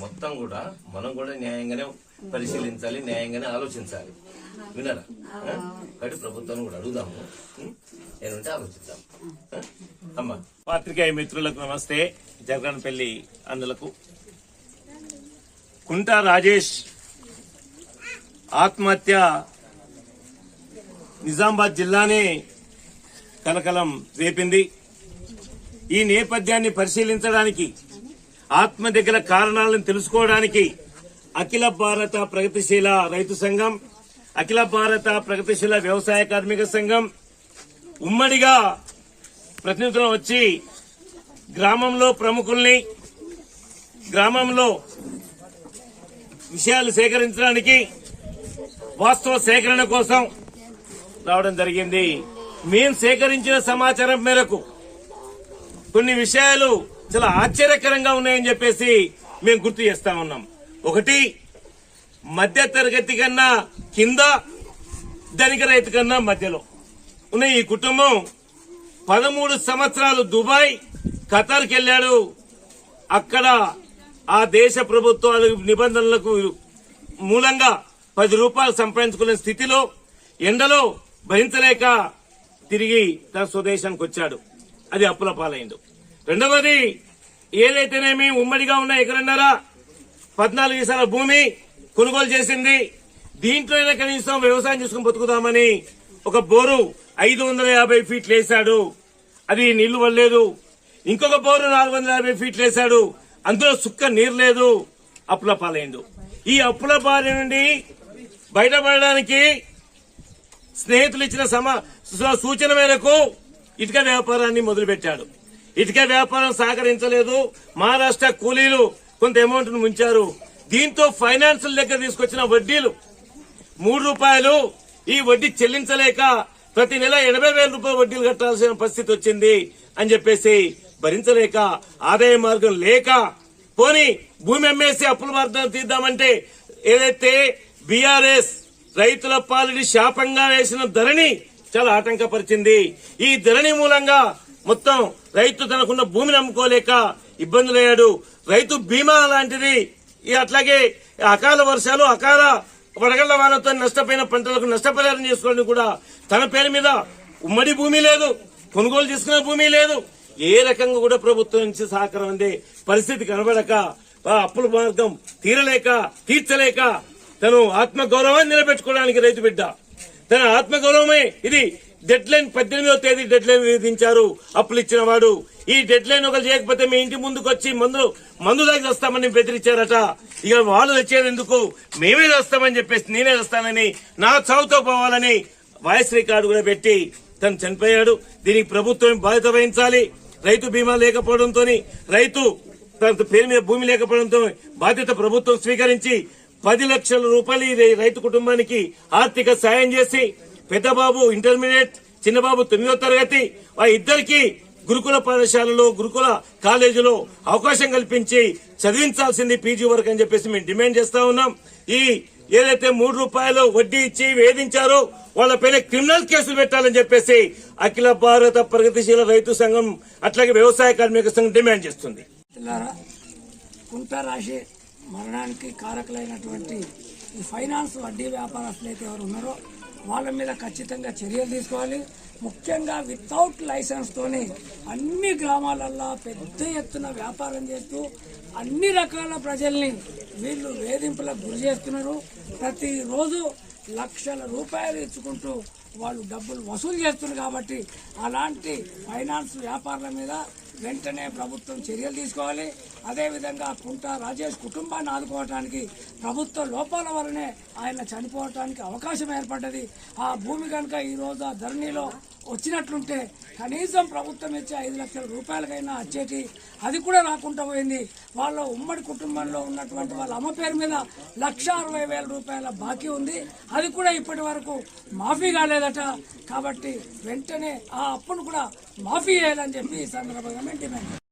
మొత్తం కూడా మనం కూడా న్యాయంగానే పరిశీలించాలి న్యాయంగానే ఆలోచించాలి. వినరా కాబట్టి ప్రభుత్వాన్ని కూడా అడుగుదాము. ఉం? ఏమంటే ఆలోచిద్దాం. అమ్మ. పాత్రికేయ మిత్రులకు నమస్తే. జగన్పల్లి అందులకు. కుంటా రాజేష్ ఆత్మహత్య నిజామాబాద్ జిల్లానే కలకలం రేపింది. ఈ నేపథ్యాన్ని పరిశీలించడానికి ఆత్మహత్య గల కారణాలను తెలుసుకోవడానికి అఖిల భారత ప్రగతిశీల రైతు సంఘం అఖిల భారత ప్రగతిశీల వ్యవసాయ కార్మిక సంఘం ఉమ్మడిగా ప్రతినిధులు వచ్చి గ్రామంలో ప్రముఖుల్ని గ్రామంలో విషయాలు సేకరించడానికి వాస్తవ సేకరణ కోసం రావడం జరిగింది. మేం సేకరించిన సమాచారం మేరకు కొన్ని విషయాలు చాలా ఆశ్చర్యకరంగా ఉన్నాయని చెప్పేసి మేము గుర్తు చేస్తా ఉన్నాం. ఒకటి మధ్య తరగతి కన్నా కింద ధనిక రైతు కన్నా మధ్యలో ఉన్న ఈ కుటుంబం. పదమూడు సంవత్సరాలు దుబాయ్ ఖతార్కి వెళ్ళాడు. అక్కడ ఆ దేశ ప్రభుత్వాలు నిబంధనలకు మూలంగా పది రూపాయలు సంపాదించుకునే స్థితిలో ఎండలో భరించలేక తిరిగి తన స్వదేశానికి వచ్చాడు. అది అప్పుల పాలైండు రెండవది ఏదైతేనేమి ఉమ్మడిగా ఉన్న ఎకరన్నర పద్నాలుగు ఈసాల భూమి కొనుగోలు చేసింది. దీంట్లోనే కనీసం వ్యవసాయం చేసుకుని బతుకుదామని ఒక బోరు ఐదు వందల యాభై ఫీట్లు వేశాడు. అది నీళ్ళు పడలేదు ఇంకొక బోరు నాలుగు వందల యాభై ఫీట్లు వేశాడు. అందులో సుక్క నీరు లేదు. అప్పుల పాలైండు. ఈ అప్పుల బారి నుండి బయటపడడానికి స్నేహితులు ఇచ్చిన సమా సూచన మేరకు ఇటుక వ్యాపారాన్ని మొదలుపెట్టాడు. ఇటుక వ్యాపారం సహకరించలేదు. మహారాష్ట్ర కూలీలు కొంత అమౌంట్ను ముంచారు. దీంతో ఫైనాన్షియల్ దగ్గర తీసుకొచ్చిన వడ్డీలు. మూడు రూపాయలు ఈ వడ్డీ చెల్లించలేక ప్రతి నెల ఎనభై వేల రూపాయల వడ్డీలు కట్టాల్సిన పరిస్థితి వచ్చింది అని చెప్పేసి భరించలేక ఆదాయ మార్గం లేక పోని భూమి అమ్మేసి అప్పుల మార్గం తీద్దామంటే ఏదైతే బీఆర్ఎస్ రైతుల పాలిడి శాపంగా వేసిన ధరణి చాలా ఆటంకపరిచింది. ఈ ధరణి మూలంగా మొత్తం రైతు తనకున్న భూమిని అమ్ముకోలేక ఇబ్బందులయ్యాడు. రైతు బీమా లాంటిది అట్లాగే అకాల వర్షాలు అకాల వడగళ్ళ వానతో నష్టపోయిన పంటలకు నష్టపరిహారం చేసుకోవడం కూడా తన పేరు మీద ఉమ్మడి భూమి లేదు కొనుగోలు చేసుకునే భూమి లేదు. ఏ రకంగా కూడా ప్రభుత్వం నుంచి సహకారం అందే పరిస్థితి కనబడక అప్పుల మార్గం తీరలేక తీర్చలేక తను ఆత్మగౌరవాన్ని నిలబెట్టుకోవడానికి రైతు బిడ్డ. తన ఆత్మగౌరవమే ఇది డెడ్ లైన్ పద్దెనిమిదవ తేదీ డెడ్ లైన్ విధించారు. అప్పులు ఇచ్చిన వాడు ఈ డెడ్ లైన్ ఒకరు చేయకపోతే మీ ఇంటి ముందుకు వచ్చి మందులు మందు దాకా వస్తామని బెదిరించారట. ఇక వాళ్ళు వచ్చేది ఎందుకు? మేమే వస్తామని చెప్పేసి నేనే వస్తానని నా చావుతో పోవాలని వాయిస్ రికార్డు కూడా పెట్టి తను చనిపోయాడు. దీనికి ప్రభుత్వం బాధ్యత వహించాలి. రైతు బీమా లేకపోవడంతో రైతు తన పేరు మీద భూమి లేకపోవడంతో బాధ్యత ప్రభుత్వం స్వీకరించి పది లక్షల రూపాయలు రైతు కుటుంబానికి ఆర్థిక సాయం చేసి పెద్దబాబు ఇంటర్మీడియట్ చిన్నబాబు తొమ్మిదో తరగతి వారి ఇద్దరికి గురుకుల పాఠశాలలో గురుకుల కాలేజీలో అవకాశం కల్పించి చదివించాల్సింది పీజీ వరకు అని చెప్పేసి మేము డిమాండ్ చేస్తా ఉన్నాం. ఈ ఏదైతే మూడు రూపాయలు వడ్డీ ఇచ్చి వేధించారో వాళ్ళ పైన క్రిమినల్ కేసులు పెట్టాలని చెప్పేసి అఖిల భారత ప్రగతిశీల రైతు సంఘం అట్లాగే వ్యవసాయ కార్మిక సంఘం డిమాండ్ చేస్తుంది. మిత్రులారా మరణానికి కారకులైనటువంటి ఫైనాన్స్ వడ్డీ వ్యాపారస్తులు అయితే ఎవరు ఉన్నారో వాళ్ళ మీద ఖచ్చితంగా చర్యలు తీసుకోవాలి. ముఖ్యంగా వితౌట్ లైసెన్స్తోనే అన్ని గ్రామాలల్లో పెద్ద ఎత్తున వ్యాపారం చేస్తూ అన్ని రకాల ప్రజల్ని వీళ్ళు వేధింపులకు గురి చేస్తున్నారు. ప్రతిరోజు లక్షల రూపాయలు ఇచ్చుకుంటూ వాళ్ళు డబ్బులు వసూలు చేస్తున్నారు కాబట్టి అలాంటి ఫైనాన్స్ వ్యాపారాల మీద వెంటనే ప్రభుత్వం చర్యలు తీసుకోవాలి. అదేవిధంగా కుంట రాజేష్ కుటుంబాన్ని ఆదుకోవటానికి ప్రభుత్వ లోపాల వలనే ఆయన చనిపోవటానికి అవకాశం ఏర్పడ్డది. ఆ భూమి కనుక ఈరోజు ఆ ధరణిలో వచ్చినట్లుంటే కనీసం ప్రభుత్వం ఇచ్చే ఐదు లక్షల రూపాయలకైనా వచ్చేటి అది కూడా రాకుండా పోయింది. వాళ్ళ ఉమ్మడి కుటుంబంలో ఉన్నటువంటి వాళ్ళ అమ్మ పేరు మీద లక్ష అరవై వేల రూపాయల బాకీ ఉంది. అది కూడా ఇప్పటి వరకు మాఫీ కాలేదట. కాబట్టి వెంటనే ఆ అప్పును కూడా మాఫీ చేయాలని చెప్పి ఈ సందర్భంగా మేము డిమాండ్ చేస్తున్నాం.